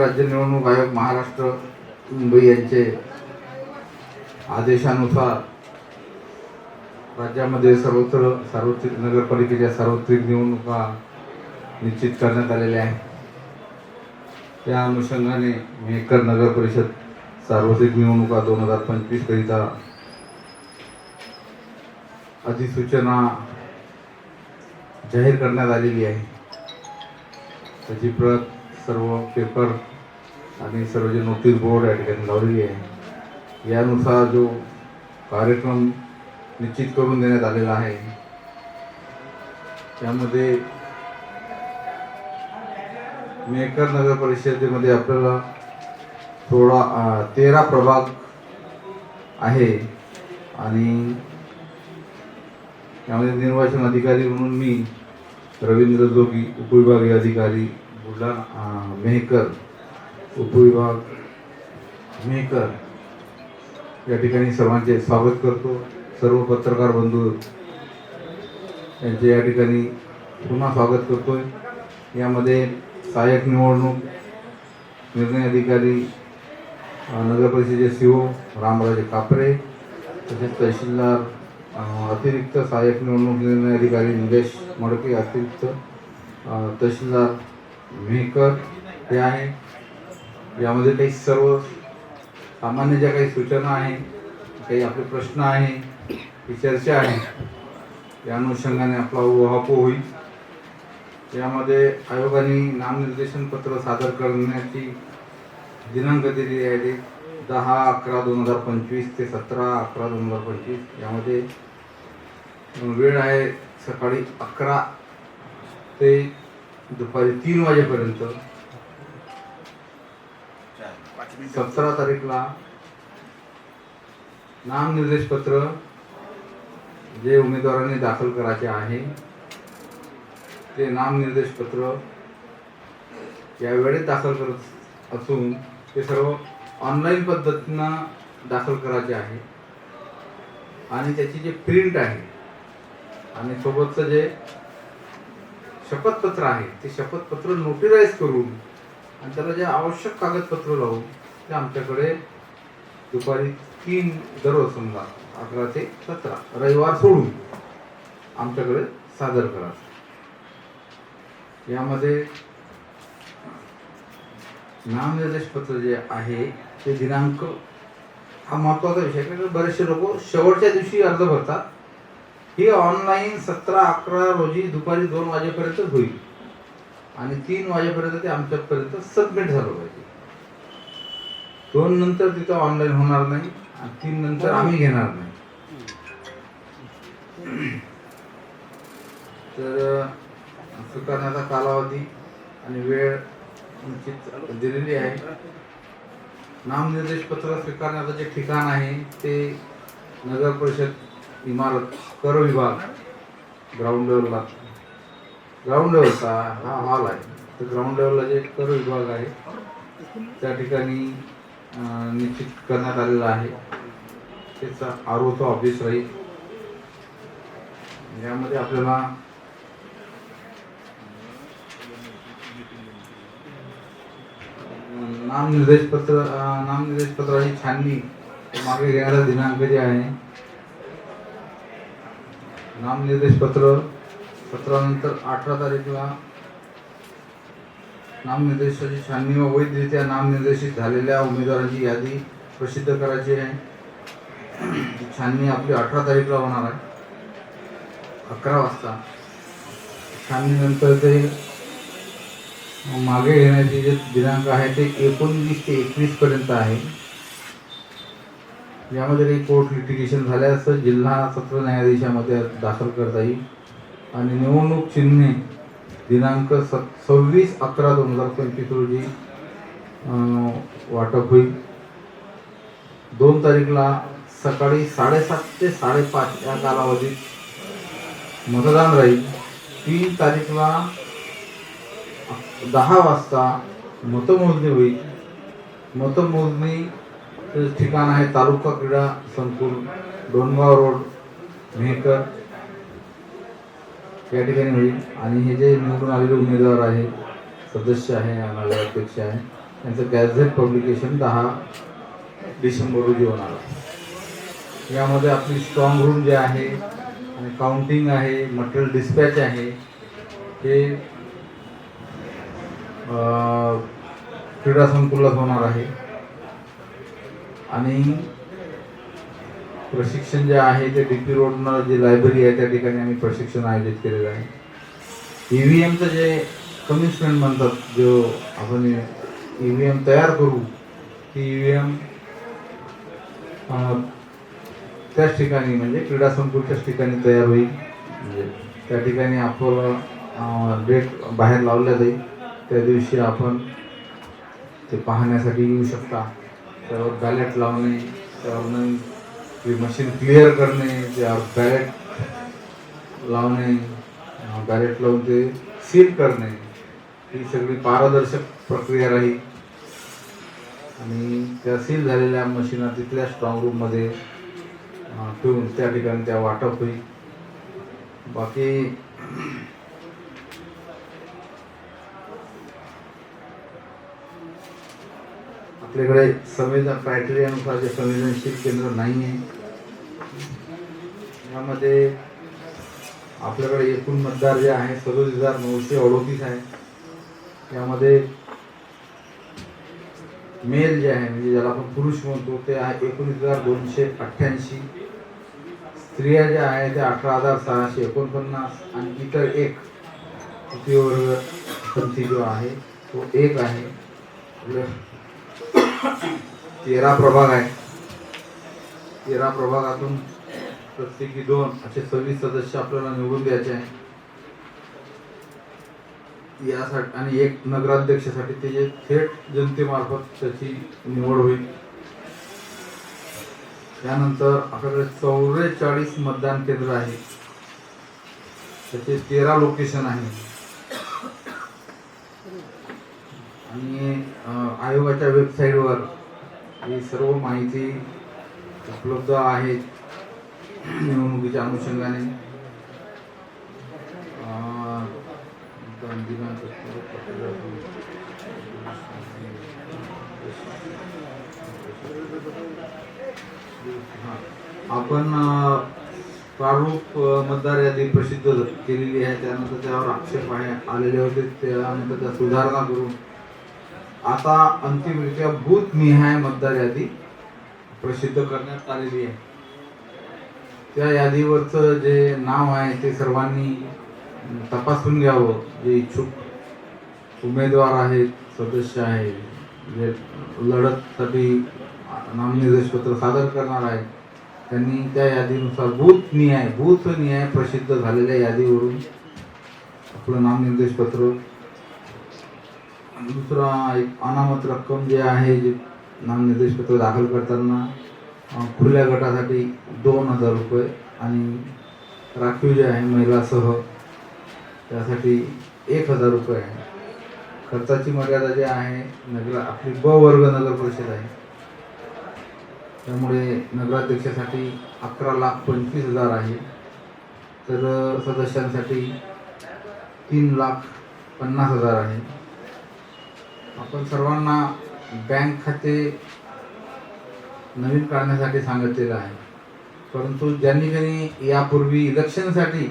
राज्य निवडणूक आयोग महाराष्ट्र मुंबई यांचे आदेशानुसार राज्यामध्ये सर्वत्र सार्वत्रिक नगरपालिकेच्या सार्वत्रिक निवडणुका निश्चित करण्यात आलेल्या आहेत. त्या अनुषंगाने मेकर नगर परिषद सार्वत्रिक निवडणुका दोन हजार पंचवीस करिता अधिसूचना जाहीर करण्यात आलेली आहे. त्याची प्रत सर्व पेपर आणि सर्व जे नोटीस बोर्ड या ठिकाणी लावलेली आहे यानुसार जो कार्यक्रम निश्चित करून देण्यात आलेला आहे त्यामध्ये मेकर नगर परिषदेमध्ये आपल्याला थोडा तेरा प्रभाग आहे आणि त्यामध्ये निर्वाचन अधिकारी म्हणून मी रवींद्र जोगी उपविभागीय अधिकारी बुलढाणा मेहकर उपविभाग मेकर या ठिकाणी सर्वांचे स्वागत करतो. सर्व पत्रकार बंधू यांचे या ठिकाणी पुन्हा स्वागत करतोय. यामध्ये सहाय्यक निवडणूक निर्णय अधिकारी नगरपरिषदेचे सी ओ रामराजे कापरे तसेच तहसीलदार अतिरिक्त सहाय्यक निवडणूक निर्णय अधिकारी निलेश मडके अतिरिक्त तहसीलदार मेहकर हे आहे. यामध्ये काही सर्व सामान्य ज्या काही सूचना आहे काही आपले प्रश्न आहे ही चर्चा आहे या अनुषंगाने आपला उहापो होईल. यामध्ये आयोगाने नामनिर्देशन पत्र सादर करण्याची दिनांक दिलेली आहे ते दहा अकरा दोन हजार पंचवीस ते सतरा अकरा दोन हजार पंचवीस. यामध्ये वेळ आहे सकाळी अकरा ते दुपारी तीन वाजेपर्यंत. सतरा तारीखला नामनिर्देश पत्र जे उमेदवारांनी दाखल करायचे आहे ते नामनिर्देश पत्र या वेळेत दाखल करत असून ते सर्व ऑनलाईन पद्धतीनं दाखल करायचे आहे. आणि त्याची जे प्रिंट आहे आणि सोबतचं जे शपथपत्र आहे ते शपथपत्र नोटिराईज करून आणि त्याला जे आवश्यक कागदपत्र लावून ते आमच्याकडे दुपारी तीन दररोज समजा अकरा ते सतरा रविवार सोडून आमच्याकडे सादर करा यामध्ये नामनिर्देश पत्र जे आहे ते दिनांक हा महत्त्वाचा विषय कारण बरेचसे लोक शेवटच्या दिवशी अर्ज भरतात. ही ऑनलाईन सतरा अकरा रोजी दुपारी दोन वाजेपर्यंत होईल. आणि तीन वाजेपर्यंत ते आमच्यापर्यंत सबमिट झालं पाहिजे. दोन नंतर तिथं ऑनलाईन होणार नाही आणि तीन नंतर आम्ही घेणार नाही. तर स्वीकारण्याचा कालावधी आणि वेळ निश्चित दिलेली आहे. नामनिर्देश पत्र स्वीकारण्याचं जे ठिकाण आहे ते नगर परिषद इमारत कर विभाग ग्राउंड लेवलला ग्राउंड लेवलचा हा हॉल आहे. तर ग्राउंड लेवलला जे कर विभाग आहे त्या ठिकाणी निश्चित करण्यात आलेला आहे. त्याचा आर ओचं ऑफिस राहील यामध्ये आपल्याला अं, नामनिर्देश पत्र अं, नामनिर्देश पत्राची छाननी मागे घेणारा दिनांक जे आहे. नामनिर्देश पत्र सतरा अठरा तारीखला नामनिर्देशाची छाननी व वैधरित्या नामनिर्देशित झालेल्या उमेदवारांची यादी प्रसिद्ध करायची आहे. छाननी आपली अठरा तारीखला होणार आहे. अकरा वाजता. छाननीनंतर ते मागे घेण्याचे जे दिनांक आहे ते एकोणवीस ते एकवीसपर्यंत आहे. यामध्ये काही कोर्ट लिटिगेशन झाल्यास जिल्हा सत्र न्यायाधीशामध्ये दाखल करता येईल. आणि निवडणूक चिन्हे दिनांक सत् सव्वीस अकरा दोन हजार पंचवीस रोजी वाटप होईल. दोन तारीखला सकाळी साडेसात ते साडेपाच या कालावधीत मतदान राहील. तीन तारीखला दहा वाजता मतमोजणी होईल. मतमोजणी ठिकाण आहे तालुका क्रीडा संकुल डोणगाव रोड मेहकर. या ठिकाणी होईल. आणि हे जे निवडून आलेले उमेदवार आहे सदस्य आहे नगराध्यक्ष आहे यांचं गॅझेट पब्लिकेशन दहा डिसेंबर रोजी होणार आहे. यामध्ये आपली स्ट्रॉंग रूम जे आहे आणि काउंटिंग आहे मटेरियल डिस्पॅच आहे हे क्रीडा संकुलात होणार आहे. आणि प्रशिक्षण जे आहे ते डी पी रोडनं जे लायब्ररी आहे त्या ठिकाणी आम्ही प्रशिक्षण आयोजित केलेलं आहे. ई व्ही एमचं जे कमिशमेंट म्हणतात जो आपण ई व्ही एम तयार करू ती ई व्ही एम त्याच ठिकाणी म्हणजे क्रीडा संकुलच्याच ठिकाणी तयार होईल. म्हणजे? त्या ठिकाणी आपण डेट बाहेर लावल्या जाईल. त्या दिवशी आपण ते पाहण्यासाठी येऊ शकता. त्यावर बॅलेट लावणे त्यावर नवीन ती मशीन क्लिअर करणे त्या बॅलेट लावणे बॅलेट लावून ते सील करणे. ही सगळी पारदर्शक प्रक्रिया राहील. आणि त्या सील झालेल्या मशीना तिथल्या स्ट्रॉंग रूममध्ये ठेवून त्या ठिकाणी त्या वाटप होईल. बाकी आपल्याकडे संवेदन क्रायटेरियानुसार जे संवेदनशील केंद्र नाही आहे यामध्ये आपल्याकडे एकूण मतदार जे आहे सदोतीस हजार नऊशे अडोतीस आहे यामध्ये मेल जे आहे म्हणजे ज्याला आपण पुरुष म्हणतो ते आहे एकोणीस हजार दोनशे अठ्ठ्याऐंशी. स्त्रिया ज्या आहे त्या अठरा हजार सहाशे एकोणपन्नास. आणि इतर एक तृतीय वर्ग जो आहे तो एक आहे. तेरा प्रभाग आहे. तेरा प्रभागातून प्रत्येकी दोन असे सव्वीस सदस्य आपल्याला निवडून द्यायचे आहे यासाठी आणि एक नगराध्यक्षासाठी त्याचे थेट जनतेमार्फत त्याची निवड होईल. त्यानंतर आपल्याकडे चौवेचाळीस मतदान केंद्र आहे. त्याचे तेरा लोकेशन आहे. आणि आयोगाच्या वेबसाईटवर ही सर्व माहिती उपलब्ध आहे निवडणुकीच्या अनुषंगाने. आपण. प्रारूप मतदार यादी प्रसिद्ध केलेली आहे. त्यानंतर त्यावर आक्षेप आहे आलेले होते. त्यानंतर त्या सुधारणा करून आता अंतिमरित्या बूथ निहाय मतदार यादी प्रसिद्ध करण्यात आलेली आहे. त्या यादीवरचं जे नाव आहे ते सर्वांनी तपासून घ्यावं. जे इच्छुक उमेदवार आहेत सदस्य आहेत जे लढतसाठी नामनिर्देशपत्र सादर करणार आहेत त्यांनी त्या यादीनुसार बूथ निहाय निहाय प्रसिद्ध झालेल्या यादीवरून आपलं नामनिर्देशपत्र दुसरा एक अनामत रक्कम जे आहे जे नामनिर्देश पत्र दाखल करताना खुल्या गटासाठी दोन हजार रुपये आणि राखीव जे आहे महिलासह त्यासाठी एक हजार रुपये आहे. खर्चाची मर्यादा जी आहे नगर आपली ब वर्ग नगर परिषद आहे. त्यामुळे नगराध्यक्षासाठी अकरा लाख पंचवीस हजार आहे. तर सदस्यांसाठी तीन लाख पन्नास हजार आहे. आपण सर्वांना बँक खाते नवीन काढण्यासाठी सांगितलेलं आहे. परंतु ज्यांनी ज्यांनी यापूर्वी इलेक्शनसाठी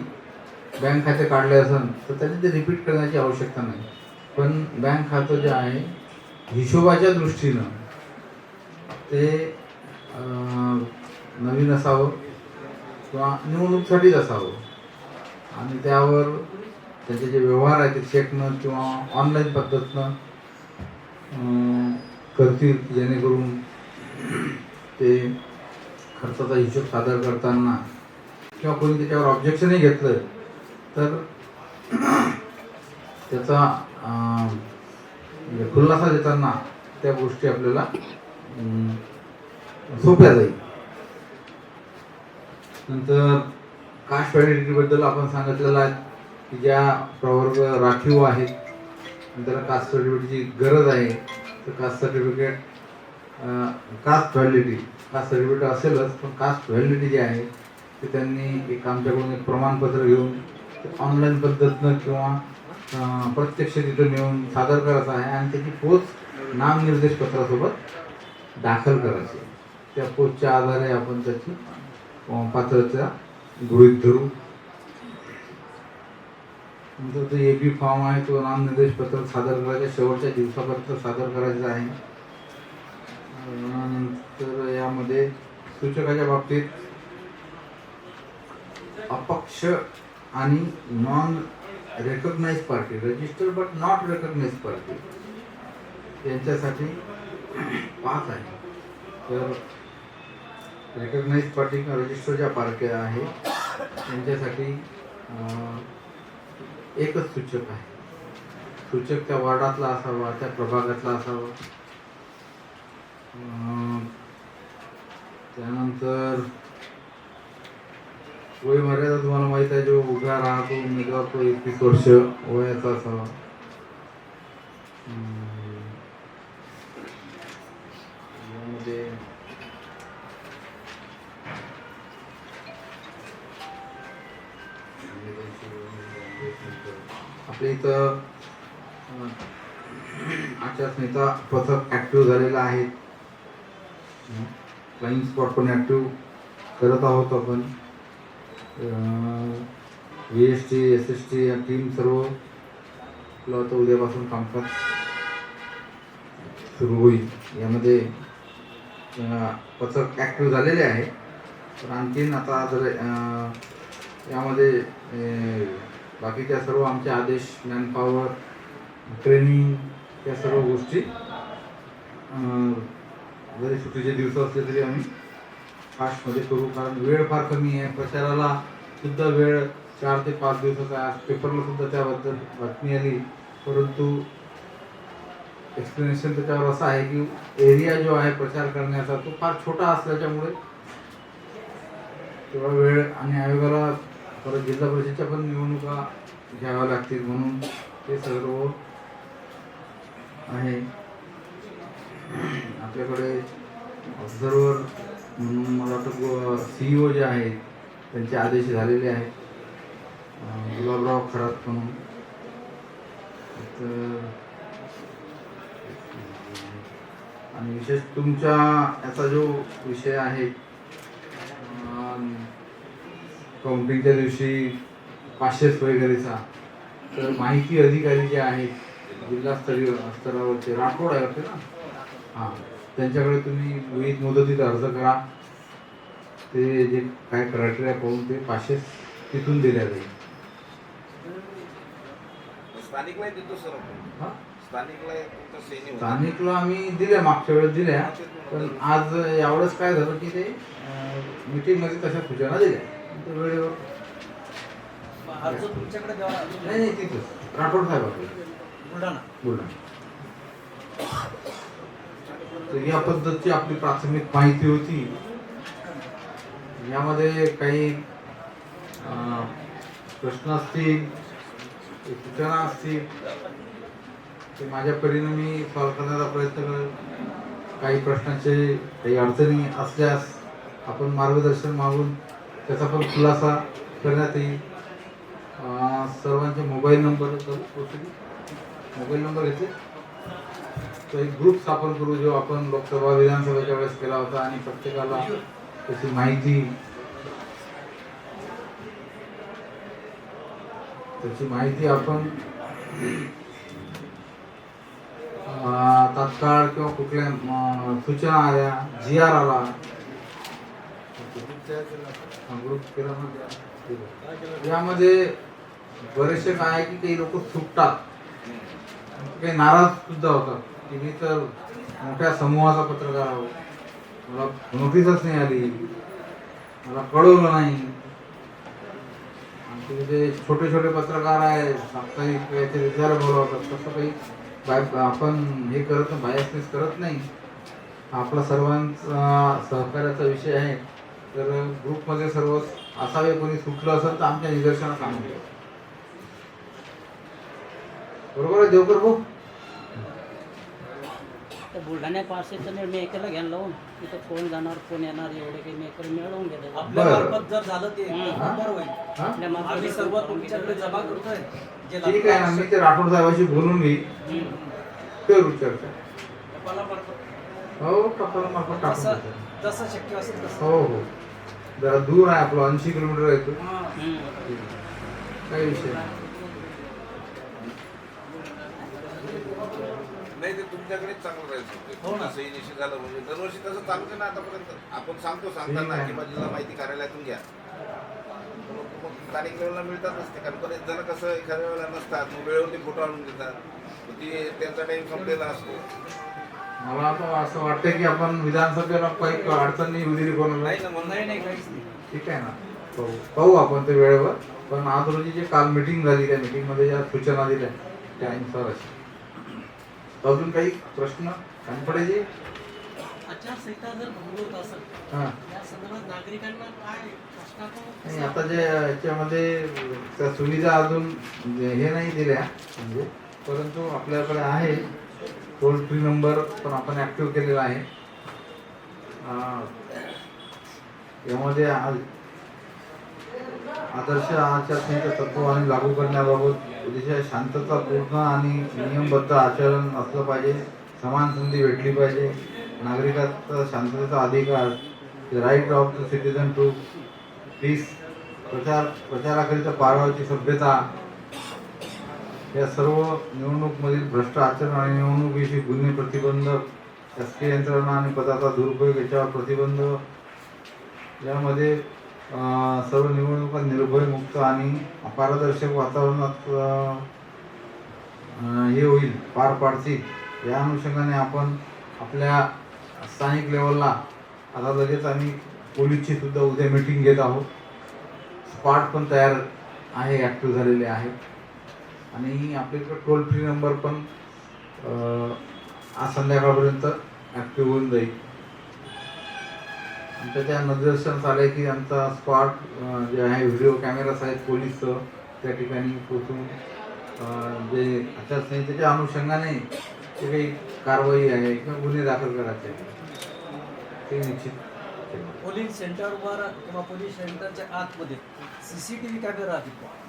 बँक खाते काढले असेल तर त्यांनी ते रिपीट करण्याची आवश्यकता नाही. पण बँक खातं जे आहे हिशोबाच्या दृष्टीनं ते नवीन असावं किंवा निवडणुकीसाठीच असावं. आणि त्यावर त्याचे जे व्यवहार आहेत ते चेकनं किंवा ऑनलाईन पद्धतीनं करतील जेणेकरून ते खर्चाचा हिशोब सादर करताना किंवा कोणी त्याच्यावर ऑब्जेक्शनही घेतलं तर त्याचा म्हणजे खुलासा देताना त्या गोष्टी आपल्याला सोप्या जाईल. नंतर कास्ट व्हॅलिडिटीबद्दल आपण सांगितलेलं आहे की ज्या प्रवर्ग राखीव आहेत त्याला कास्ट सर्टिफिकेटची गरज आहे. तर caste certificate caste validity caste certificate असेलच पण कास्ट व्हॅलिडिटी जी आहे ते त्यांनी एक आमच्याकडून एक प्रमाणपत्र घेऊन ऑनलाईन पद्धतीनं किंवा प्रत्यक्ष तिथं नेऊन सादर करायचं आहे आणि त्याची पोच नामनिर्देश पत्रासोबत दाखल करायची त्या पोचच्या आधारे आपण त्याची पात्रता गृहित धरू. नंतर जो ए बी फॉर्म आहे तो नामनिर्देश पत्र सादर करायच्या शेवटच्या दिवसापर्यंत सादर करायचा आहे. नंतर यामध्ये सूचकाच्या बाबतीत अपक्ष आणि non recognize party registered but not recognize party यांच्यासाठी पाच आहे. तर रेकग्नाइज पार्टी किंवा रजिस्टर ज्या पार्ट्या आहे त्यांच्यासाठी एकच सूचक आहे सूचक त्या वार्डातला असावा त्या प्रभागातला असावा त्यानंतर वय मर्यादा तुम्हाला माहीत आहे जो उभा राहतो उमेदवार तो एकवीस वर्ष वयाचा असावा यामध्ये Thank you. आपल्या इथं आचारसंहिता पथक ऍक्टिव्ह झालेलं आहे. फ्लाइंग स्पॉट पण ऍक्टिव्ह करत आहोत आपण. V S T S S T या टीम सर्व आपलं आता उद्यापासून कामकाज सुरू होईल. यामध्ये पथक ॲक्टिव्ह झालेले आहे. तर आणखीन आता जर यामध्ये बाकीच्या सर्व आमचे आदेश मॅनपॉवर ट्रेनिंग या सर्व गोष्टी जरी सुट्टीचे दिवस असले तरी आम्ही फास्टमध्ये करू. कारण वेळ फार कमी आहे. प्रचाराला सुद्धा वेळ चार ते पाच दिवसाचा आहे. पेपरला सुद्धा त्याबद्दल बातमी आली. परंतु एक्सप्लेनेशन त्याच्यावर असं आहे की एरिया जो आहे प्रचार करण्याचा तो फार छोटा असल्याच्यामुळे तेवढा वेळ आणि आयोगाला परत जिल्हा परिषदच्या पण निवडणुका घ्याव्या लागतील म्हणून ते सर्व आहे. आपल्याकडे ऑब्झर्वर म्हणून मला वाटतं सीईओ जे आहेत त्यांचे आदेश झालेले आहेत. गुलाबराव खरात म्हणून. तर आणि विशेष तुमच्या याचा जो विषय आहे काउंटिंगच्या दिवशी पाचशेच वगैरेचा तर माहिती अधिकारी जे आहेत जिल्हास्तरीय स्तरावरचे राठोड आहे वाटते ना? हां. त्यांच्याकडे तुम्ही विविध मुदतीत अर्ज करा. ते जे काय क्रायटेरिया पाहून ते पाचशे तिथून दिल्या जाईल. स्थानिकला देतो सर आपण. हां? स्थानिकला आम्ही दिल्या मागच्या वेळेस दिल्या. पण आज यावेळेस काय झालं की ते मीटिंगमध्ये तशा सूचना दिल्या. वेळेवर अर्ज तुमच्याकडे द्यावा नाही नाही तिथंच. राठोड साहेबाकडे बुलढाणा. बुलढाणा. तर या पद्धतची आपली प्राथमिक माहिती होती. यामध्ये काही प्रश्न असतील सूचना असतील ते माझ्या परीने मी सॉल्व करण्याचा प्रयत्न करेन काही प्रश्नाचे काही अडचणी असल्यास आपण मार्गदर्शन मागून त्याचा पण खुलासा करण्यात येईल. सर्वांचे मोबाईल नंबर मोबाईल नंबर येते. तो एक ग्रुप स्थापन करू जो आपण लोकसभा विधानसभेच्या वेळेस केला होता आणि प्रत्येकाला त्याची माहिती त्याची माहिती आपण तात्काळ किंवा कुठल्या सूचना आल्या जी आर आला यामध्ये बरेचसे काय आहे की काही लोक सुटतात. काही नाराज सुद्धा होतात. की मी तर मोठ्या समूहाचा पत्रकार आहो मला नोटीसच नाही आली. मला कळवलं नाही. आणि जे छोटे छोटे पत्रकार आहे साप्ताहिक याचे विचार बोलवतात तसं काही बाय आपण हे करत बायसनेस करत नाही. आपला सर्वांचा सहकार्याचा विषय आहे. तर ग्रुपमध्ये सर्व असावे कोणी सुटलं असेल तर आमच्या निदर्शनास आणून द्या. बरोबर आहे देवकर भाऊ तर बुलढाण्या पासेचं निर्णय एकाला घ्यायला लावून तिथं कोण जाणार कोण येणार एवढे काही मेकर मिळवून घेतात आपल्या बरं. मार्फत जर झालं ते हम्म. होईल हा? आपल्या आम्ही सर्व तुमच्याकडे जमा करतोय जे ठीक आहे ना मी ते राठोड साहेबाशी बोलून घेईन हम्म. करू चर्चा हो मार्फत टाकून. जसं शक्य असेल तसं हो हो जरा दूर आहे आपलं ऐंशी किलोमीटर आहे तो हम्म. काही विषय नाही. ते तुमच्याकडेच चांगलं राहायचं हो ना. सही निश्चित झालं म्हणजे दरवर्षी तसं चालतं ना आतापर्यंत. आपण सांगतो सांगताना. की माहिती कार्यालयातून घ्या. मग- मग स्थानिक लेवलला मिळतातच ते कारण बरेच जण कसं एखाद्या वेळेला नसतात मग वेळेवरती फोटो आणून देतात. ती त्यांचा टाइम संपलेला असतो. मला आता असं वाटतं की आपण विधानसभेला काही अडचण नाही येऊ दिली कोणाला नाही नाही ठीक आहे ना. पाहू पाहू आपण ते वेळेवर. पण आज रोजी जे काल मिटिंग झाली त्या मीटिंगमध्ये ज्या सूचना दिल्या त्यानुसार अशी. अजून काही प्रश्न? कानपडेजी आचारसंहिता जर भंग होत असेल हां. या संदर्भात नागरिकांना काय प्रश्नाचं नाही आता जे याच्यामध्ये त्या सुविधा अजून जे हे नाही दिल्या म्हणजे परंतु आपल्याकडे आहे टोल फ्री नंबर पण आपण ॲक्टिव्ह केलेला आहे. यामध्ये आज आदर्श आचारसंहिता तत्व आणि लागू करण्याबाबत अतिशय शांततापूर्ण आणि नियमबद्ध आचरण असलं पाहिजे. समान संधी भेटली पाहिजे. नागरिकाचा शांततेचा अधिकार right of the citizen to peace प्रचार प्रचाराकरिता पाळावयाची सभ्यता या सर्व निवडणूकमधील भ्रष्ट आचरण आणि निवडणुकीशी गुन्हे प्रतिबंध शासकीय यंत्रणा आणि पदाचा दुरुपयोग याच्यावर प्रतिबंध यामध्ये सर्व निवडणुका निर्भय मुक्त आणि पारदर्शक वातावरणात हे होईल पार पाडतील. या अनुषंगाने आपण आपल्या स्थानिक लेवलला आता लगेच आम्ही पोलीसची सुद्धा उद्या मीटिंग घेत आहोत. स्पॉट पण तयार आहे ॲक्टिव्ह झालेले आहे. आणि आपल्याकडे टोल फ्री नंबर पण आज संध्याकाळपर्यंत ॲक्टिव्ह होऊन जाईल. आमच्या त्या निदर्शनास आलं की आमचा स्पॉट जे आहे व्हिडिओ कॅमेरास आहेत पोलीसचं त्या ठिकाणी पोचून जे आचारसंहितेच्या अनुषंगाने जे काही कारवाई आहे किंवा गुन्हे दाखल करायचे ते निश्चित पोलिंग सेंटरवर किंवा पोलीस सेंटरच्या आतमध्ये सी सी कॅमेरा राहतील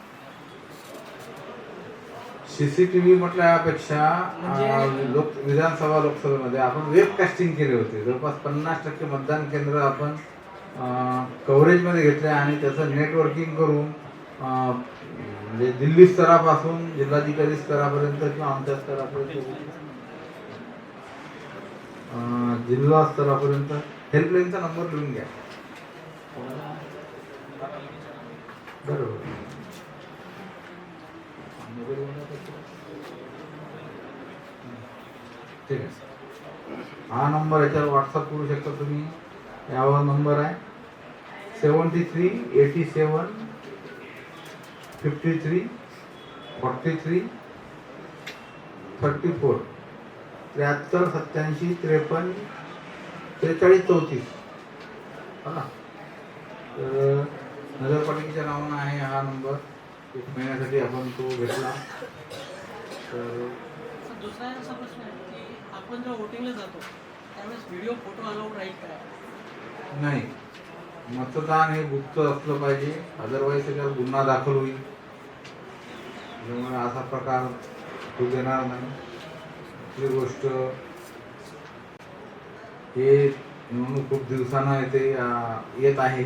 सीसीटीव्ही म्हटल्यापेक्षा म्हणजे- अं, लोक विधानसभा लोकसभेमध्ये आपण वेब कास्टिंग केले होते. जवळपास पन्नास टक्के मतदान केंद्र आपण कव्हरेजमध्ये घेतले आणि त्याचं नेटवर्किंग करून अं, म्हणजे दिल्ली स्तरापासून जिल्हाधिकारी स्तरापर्यंत किंवा आमच्या स्तरापर्यंत अं, जिल्हा स्तरापर्यंत हेल्पलाईनचा नंबर लिहून घ्या. बरोबर. ठीक आहे. हा नंबर याच्यावर व्हॉट्सअप करू शकता तुम्ही. यावर नंबर आहे. Seventy three eighty seven fifty three forty three thirty four. त्र्याहत्तर सत्याऐंशी त्रेपन्न त्रेचाळीस चौतीस. हा. तर नगरपालिकेच्या नावानं आहे हा नंबर. एक महिन्यासाठी आपण तो घेतला. तर दुसरा असा प्रश्न आहे की आपण जेव्हा वोटिंगला जातो त्यावेळेस व्हिडिओ फोटो अलाउड राहील काय नाही. मतदान हे गुप्त असलं पाहिजे. अदरवाईज त्याच्यावर गुन्हा दाखल होईल. त्यामुळे असा प्रकार होऊ देणार नाही. दुसरी गोष्ट हे निवडणूक खूप दिवसानं येते येत आहे.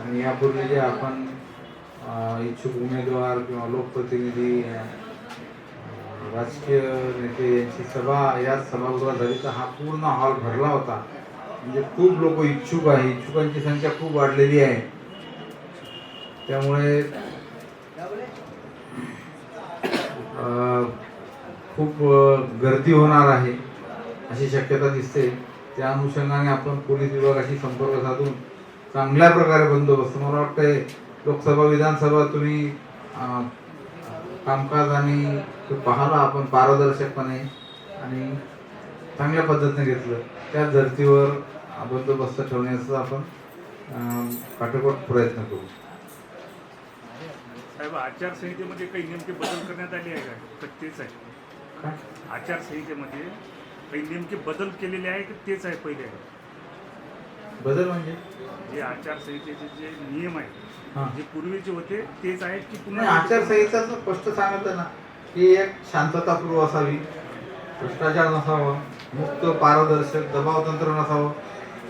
आणि यापूर्वी जे आपण इच्छुक उमेदवार किंवा लोकप्रतिनिधी राजकीय नेते यांची सभा याच सभागृहात झाली तर हा पूर्ण हॉल भरला होता. म्हणजे खूप लोक इच्छुक आहे. इच्छुकांची संख्या खूप वाढलेली आहे. त्यामुळे खूप गर्दी होणार आहे अशी शक्यता दिसते. त्या अनुषंगाने आपण पोलीस विभागाशी संपर्क साधून चांगल्या प्रकारे बंदोबस्त मला वाटतंय लोकसभा विधानसभा तुम्ही कामकाज आणि ते पाहला आपण पारदर्शकपणे आणि चांगल्या पद्धतीने घेतलं. त्या धर्तीवर बंदोबस्त ठेवण्याचा आपण काटेकोर प्रयत्न करू. साहेब आचारसंहितेमध्ये काही नेमके बदल करण्यात आले आहे का? तेच आहे? आचारसंहितेमध्ये काही नेमके बदल केलेले आहे की? तेच आहे पहिले. बदल म्हणजे? जे आचारसंहितेचे जे नियम आहेत जे पूर्वीचे होते तेच आहेत की नाही पुन्हा आचारसंहिता स्पष्ट सांगितलं ना की एक शांततापूर्व असावी भ्रष्टाचार नसावा मुक्त पारदर्शक दबाव तंत्र नसावं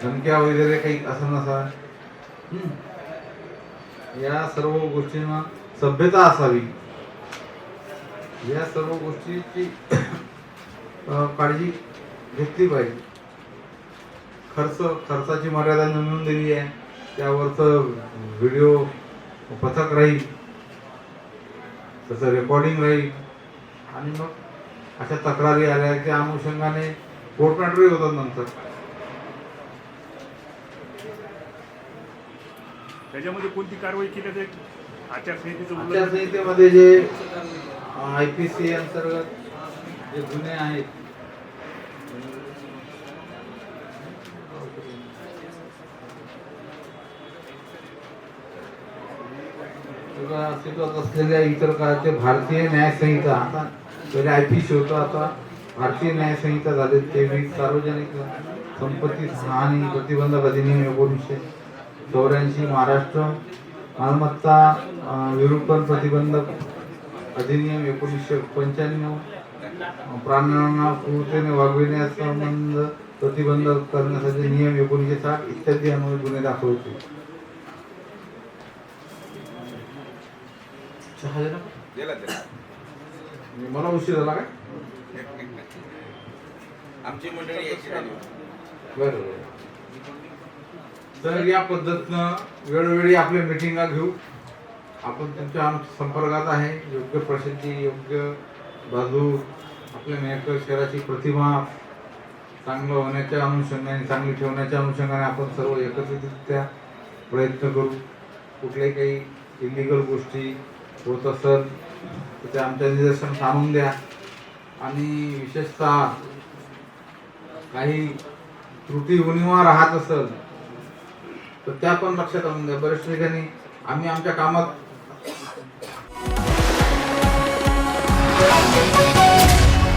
धमक्या वगैरे काही असं नसावं. या सर्व गोष्टींना सभ्यता असावी. या सर्व गोष्टीची काळजी घेतली पाहिजे. खर्च खर्चाची मर्यादा नेमून दिली आहे. त्यावरचं व्हिडिओ पथक राहील तसं रेकॉर्डिंग राहील. आणि मग अशा तक्रारी आल्या त्या अनुषंगाने कोर्ट मॅटरही होतात नंतर. त्याच्यामध्ये कोणती कारवाई केली जाईल आचारसंहितेचं आचारसंहितेमध्ये जे आय पी सी अंतर्गत जे गुन्हे आहेत किंवा अस्तित्वात असलेल्या इतर काळाचे भारतीय न्यायसंहिता आता पहिले आय पी सी होतं आता भारतीय न्यायसंहिता झाले तेवीस सार्वजनिक संपत्ती हानी प्रतिबंधक अधिनियम एकोणीसशे चौऱ्याऐंशी महाराष्ट्र मालमत्ता विरूपण प्रतिबंधक अधिनियम एकोणीसशे पंच्याण्णव प्राण्यांना क्रूरतेने वागविण्यासंबंध प्रतिबंध करण्यासाठी नियम एकोणीसशे साठ इत्यादी अन्वये गुन्हे दाखवते चहा दिला का? दिला दिला मला उशीर झाला काय? आमची मंडळी यायची झाली. बरोबर तर या पद्धतीनं वेळोवेळी आपल्या मिटिंगा घेऊ. आपण तुमच्या आमच्या संपर्कात आहे. योग्य प्रसिद्धी योग्य बाजू आपल्या मेहकर शहराची प्रतिमा चांगलं होण्याच्या अनुषंगाने चांगली ठेवण्याच्या अनुषंगाने आपण सर्व एकत्रितरित्या प्रयत्न करू. कुठल्याही काही इलिगल गोष्टी होत असेल तर ते आमच्या निदर्शनास आणून द्या. आणि विशेषतः काही त्रुटी उणीवा राहत असेल तर त्या पण लक्षात आणून द्या. बऱ्याच ठिकाणी आम्ही आमच्या कामात